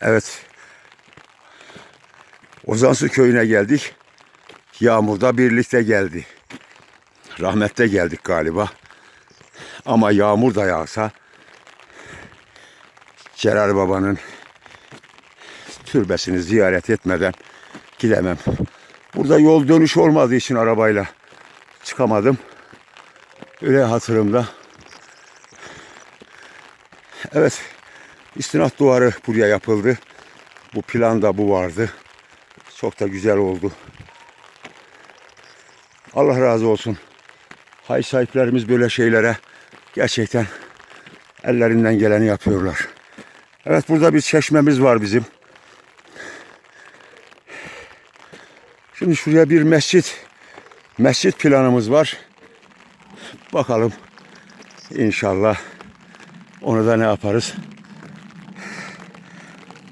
Evet. Ozansu köyüne geldik. Yağmurda birlikte geldi. Rahmette geldik galiba. Ama yağmur da yağsa Celal Baba'nın türbesini ziyaret etmeden gidemem. Burada yol dönüş olmadığı için arabayla çıkamadım. Öyle hatırımda. Evet. İstinat duvarı buraya yapıldı. Bu planda bu vardı. Çok da güzel oldu. Allah razı olsun. Hay sahiplerimiz böyle şeylere gerçekten ellerinden geleni yapıyorlar. Evet burada bir çeşmemiz var bizim. Şimdi şuraya bir mescit mescit planımız var. Bakalım inşallah onu da ne yaparız?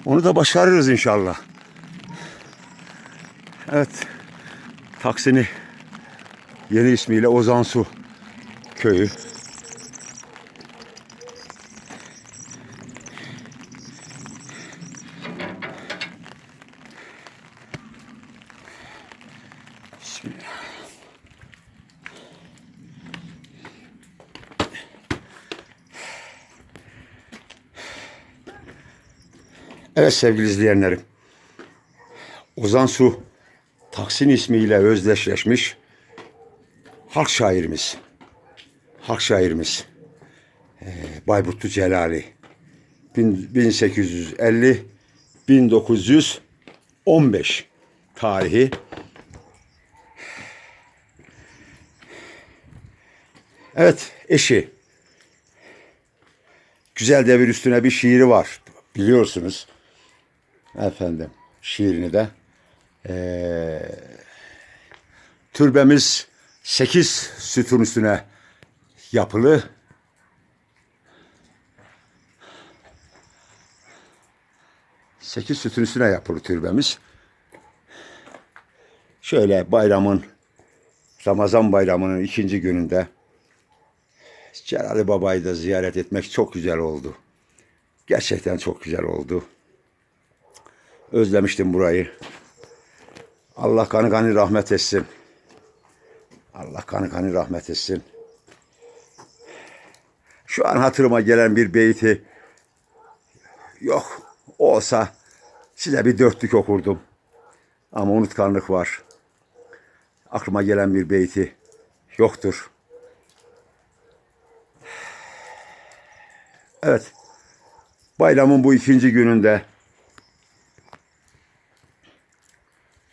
Onu da başarırız inşallah. Evet. Taksin'i yeni ismiyle Ozansu köyü. Evet sevgili izleyenlerim. Ozan Su Taksin ismiyle özdeşleşmiş halk şairimiz. Halk şairimiz. Ee, Bayburtlu Celali. Bin- 1850 1915 tarihi. Evet, eşi. Güzel devir üstüne bir şiiri var. Biliyorsunuz. Efendim, şiirini de. Ee, türbemiz 8 sütun üstüne yapılı. Sekiz sütun üstüne yapılı türbemiz. Şöyle bayramın, Ramazan bayramının ikinci gününde Celali Baba'yı da ziyaret etmek çok güzel oldu. Gerçekten çok güzel oldu. Özlemiştim burayı. Allah kanı kanı rahmet etsin. Allah kanı kanı rahmet etsin. Şu an hatırıma gelen bir beyti yok. Olsa size bir dörtlük okurdum. Ama unutkanlık var. Aklıma gelen bir beyti yoktur. Evet. Bayramın bu ikinci gününde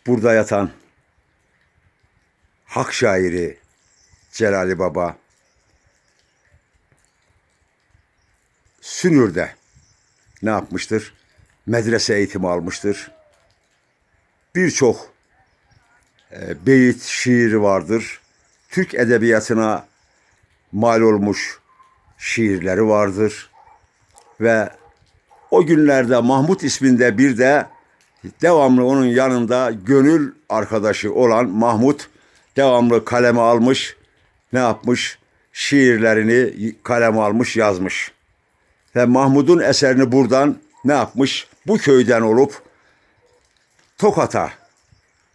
burada yatan hak şairi Celali Baba Sünür'de ne yapmıştır? Medrese eğitimi almıştır. Birçok e, beyit şiiri vardır. Türk edebiyatına mal olmuş şiirleri vardır. Ve o günlerde Mahmut isminde bir de devamlı onun yanında gönül arkadaşı olan Mahmut devamlı kaleme almış. Ne yapmış? Şiirlerini kaleme almış, yazmış. Ve Mahmud'un eserini buradan ne yapmış? Bu köyden olup Tokat'a,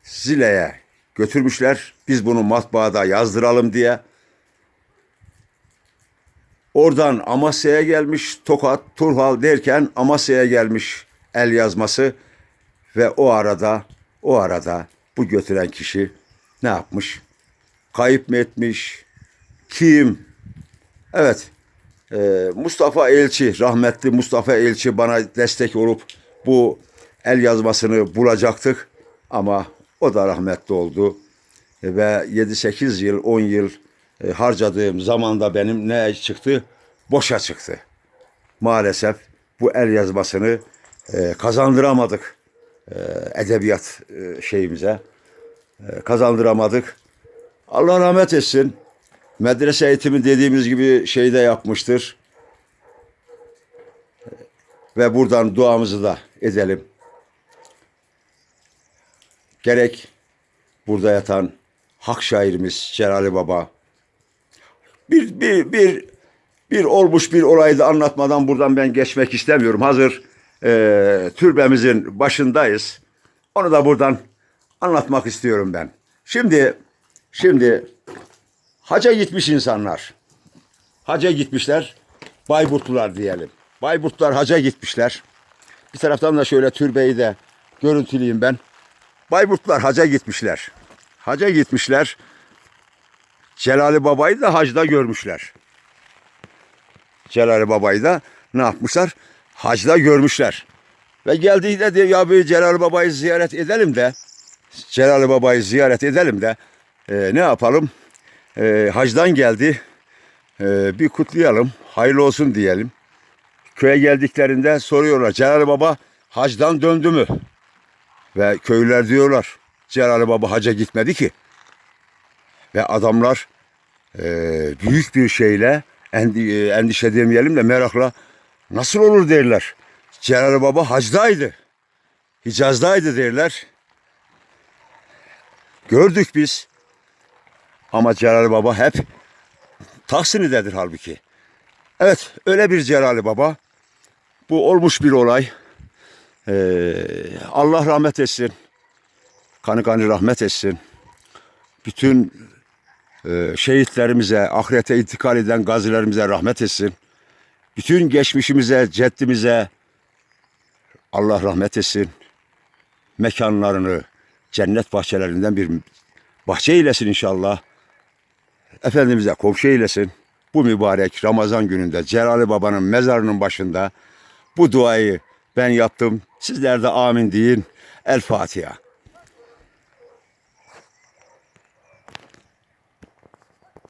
Zile'ye götürmüşler. Biz bunu matbaada yazdıralım diye. Oradan Amasya'ya gelmiş Tokat, Turhal derken Amasya'ya gelmiş el yazması ve o arada o arada bu götüren kişi ne yapmış? Kayıp mı etmiş? Kim? Evet. e, Mustafa Elçi, rahmetli Mustafa Elçi bana destek olup bu el yazmasını bulacaktık. Ama o da rahmetli oldu. E, Ve 7-8 yıl, 10 yıl e, harcadığım zamanda benim ne çıktı? Boşa çıktı. Maalesef bu el yazmasını e, kazandıramadık edebiyat e, şeyimize. E, kazandıramadık. Allah rahmet etsin. Medrese eğitimi dediğimiz gibi şeyde yapmıştır. Ve buradan duamızı da edelim. Gerek burada yatan hak şairimiz Celali Baba. Bir, bir, bir, bir olmuş bir olayı da anlatmadan buradan ben geçmek istemiyorum. Hazır e, türbemizin başındayız. Onu da buradan anlatmak istiyorum ben. Şimdi şimdi haca gitmiş insanlar. Haca gitmişler. Bayburtlular diyelim. Bayburtlular haca gitmişler. Bir taraftan da şöyle türbeyi de görüntüleyeyim ben. Bayburtlular haca gitmişler. Haca gitmişler. Celali Baba'yı da hacda görmüşler. Celali Baba'yı da ne yapmışlar? Hacda görmüşler. Ve geldiğinde diyor ya bir Celal Baba'yı ziyaret edelim de Celal Baba'yı ziyaret edelim de e, ne yapalım? E, hacdan geldi. E, bir kutlayalım. Hayırlı olsun diyelim. Köye geldiklerinde soruyorlar. Celal Baba hacdan döndü mü? Ve köylüler diyorlar. Celal Baba haca gitmedi ki. Ve adamlar e, büyük bir şeyle endi, e, endişe demeyelim de merakla nasıl olur derler. Celal Baba hacdaydı. Hicaz'daydı derler. Gördük biz. Ama Celal Baba hep Tahsini'dedir halbuki. Evet öyle bir Celal Baba. Bu olmuş bir olay. Ee, Allah rahmet etsin. Kanı kanı rahmet etsin. Bütün e, şehitlerimize, ahirete intikal eden gazilerimize rahmet etsin. Bütün geçmişimize, ceddimize Allah rahmet etsin. Mekanlarını cennet bahçelerinden bir bahçe eylesin inşallah. Efendimiz'e komşu eylesin. Bu mübarek Ramazan gününde Celali Baba'nın mezarının başında bu duayı ben yaptım. Sizler de amin deyin. El Fatiha.